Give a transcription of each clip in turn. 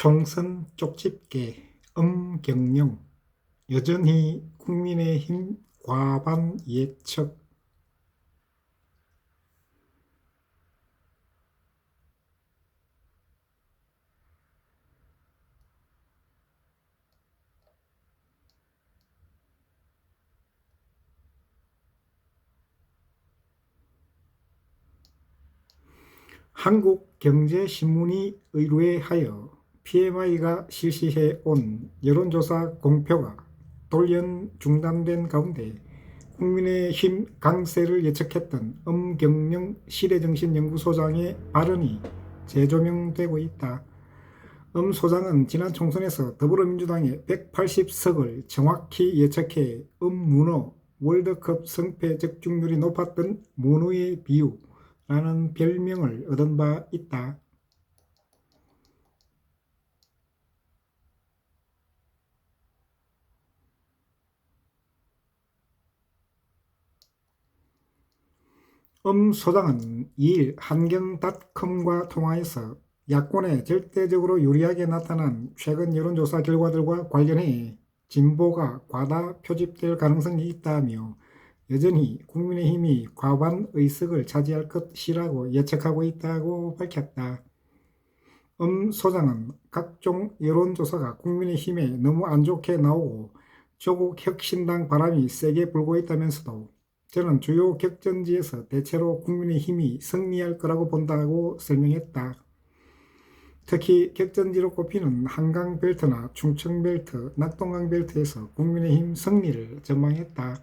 총선 쪽집게 엄경영 여전히 국민의힘 과반 예측. 한국경제신문이 의뢰하여 PMI가 실시해 온 여론조사 공표가 돌연 중단된 가운데 국민의힘 강세를 예측했던 엄경영 시대정신연구소장의 발언이 재조명되고 있다. 엄 소장은 지난 총선에서 더불어민주당의 180석을 정확히 예측해 엄문어 월드컵 승패 적중률이 높았던 문어의 비유라는 별명을 얻은 바 있다. 엄 소장은 2일 한경닷컴과 통화에서 야권에 절대적으로 유리하게 나타난 최근 여론조사 결과들과 관련해 진보가 과다 표집될 가능성이 있다며 여전히 국민의힘이 과반 의석을 차지할 것이라고 예측하고 있다고 밝혔다. 엄 소장은 각종 여론조사가 국민의힘에 너무 안 좋게 나오고 조국 혁신당 바람이 세게 불고 있다면서도 저는 주요 격전지에서 대체로 국민의힘이 승리할 거라고 본다고 설명했다. 특히 격전지로 꼽히는 한강 벨트나 충청 벨트, 낙동강 벨트에서 국민의힘 승리를 전망했다.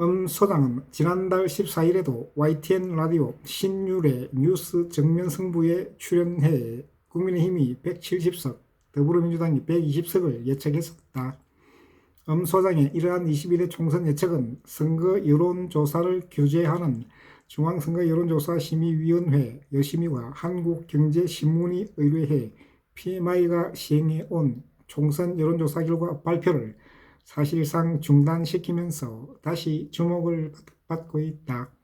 음 소장은 지난달 14일에도 YTN 라디오 신유래 뉴스 정면 승부에 출연해 국민의힘이 170석, 더불어민주당이 120석을 예측했었다. 음 소장의 이러한 21회 총선 예측은 선거 여론조사를 규제하는 중앙선거 여론조사 심의위원회 여심위와 한국경제신문이 의뢰해 PMI가 시행해 온 총선 여론조사 결과 발표를 사실상 중단시키면서 다시 주목을 받고 있다.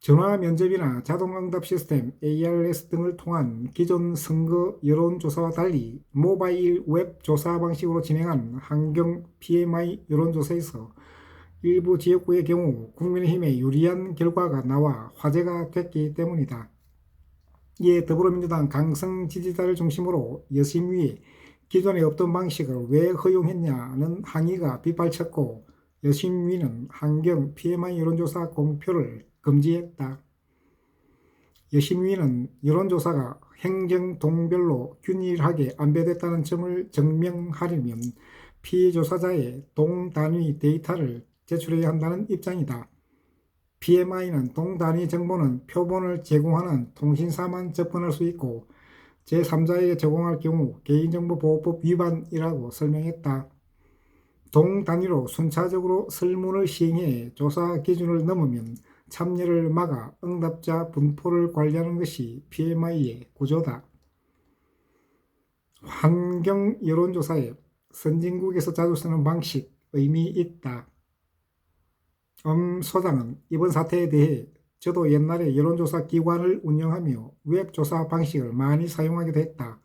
전화 면접이나 자동응답 시스템 ARS 등을 통한 기존 선거 여론조사와 달리 모바일 웹 조사 방식으로 진행한 환경 PMI 여론조사에서 일부 지역구의 경우 국민의힘에 유리한 결과가 나와 화제가 됐기 때문이다. 이에 더불어민주당 강성 지지자를 중심으로 여심위에 기존에 없던 방식을 왜 허용했냐는 항의가 빗발쳤고 여심위는 환경 PMI 여론조사 공표를 금지했다. 여심위는 여론조사가 행정동별로 균일하게 안배됐다는 점을 증명하려면 피해 조사자의 동단위 데이터를 제출해야 한다는 입장이다. PMI는 동단위 정보는 표본을 제공하는 통신사만 접근할 수 있고 제3자에게 제공할 경우 개인정보보호법 위반이라고 설명했다. 동단위로 순차적으로 설문을 시행해 조사 기준을 넘으면 참여를 막아 응답자 분포를 관리하는 것이 PMI의 구조다. 환경 여론조사에 선진국에서 자주 쓰는 방식 의미 있다. 엄 소장은 이번 사태에 대해 저도 옛날에 여론조사 기관을 운영하며 웹조사 방식을 많이 사용하기도 했다.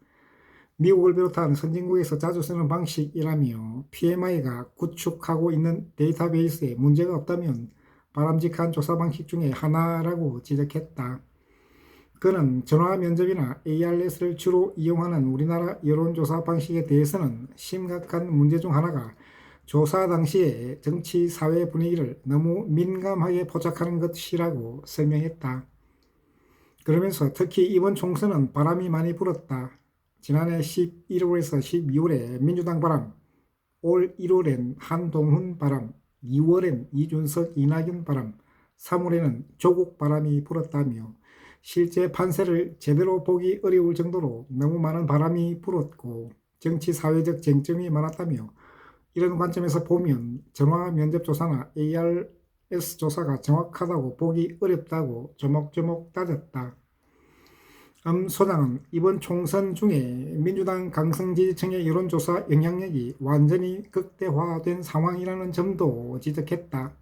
미국을 비롯한 선진국에서 자주 쓰는 방식이라며 PMI가 구축하고 있는 데이터베이스에 문제가 없다면 바람직한 조사 방식 중에 하나라고 지적했다. 그는 전화 면접이나 ARS를 주로 이용하는 우리나라 여론조사 방식에 대해서는 심각한 문제 중 하나가 조사 당시에 정치 사회 분위기를 너무 민감하게 포착하는 것이라고 설명했다. 그러면서 특히 이번 총선은 바람이 많이 불었다. 지난해 11월에서 12월에 민주당 바람, 올 1월엔 한동훈 바람, 2월엔 이준석 이낙연 바람, 3월에는 조국 바람이 불었다며 실제 판세를 제대로 보기 어려울 정도로 너무 많은 바람이 불었고 정치 사회적 쟁점이 많았다며 이런 관점에서 보면 전화 면접 조사나 ARS 조사가 정확하다고 보기 어렵다고 조목조목 따졌다. 음 소장은 이번 총선 중에 민주당 강성 지지층의 여론조사 영향력이 완전히 극대화된 상황이라는 점도 지적했다.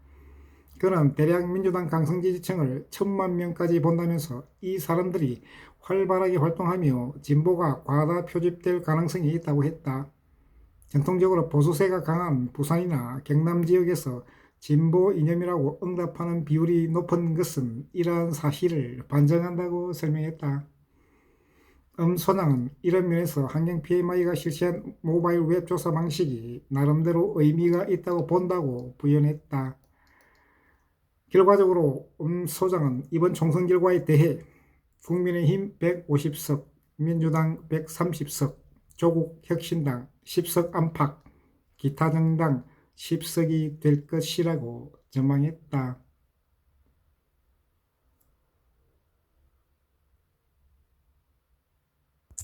그는 대략 민주당 강성 지지층을 천만 명까지 본다면서 이 사람들이 활발하게 활동하며 진보가 과다 표집될 가능성이 있다고 했다. 전통적으로 보수세가 강한 부산이나 경남 지역에서 진보 이념이라고 응답하는 비율이 높은 것은 이러한 사실을 반증한다고 설명했다. 음 소장은 이런 면에서 환경 PMI가 실시한 모바일 웹 조사 방식이 나름대로 의미가 있다고 본다고 부연했다. 결과적으로 음 소장은 이번 총선 결과에 대해 국민의힘 150석, 민주당 130석, 조국 혁신당 10석 안팎, 기타 정당 10석이 될 것이라고 전망했다.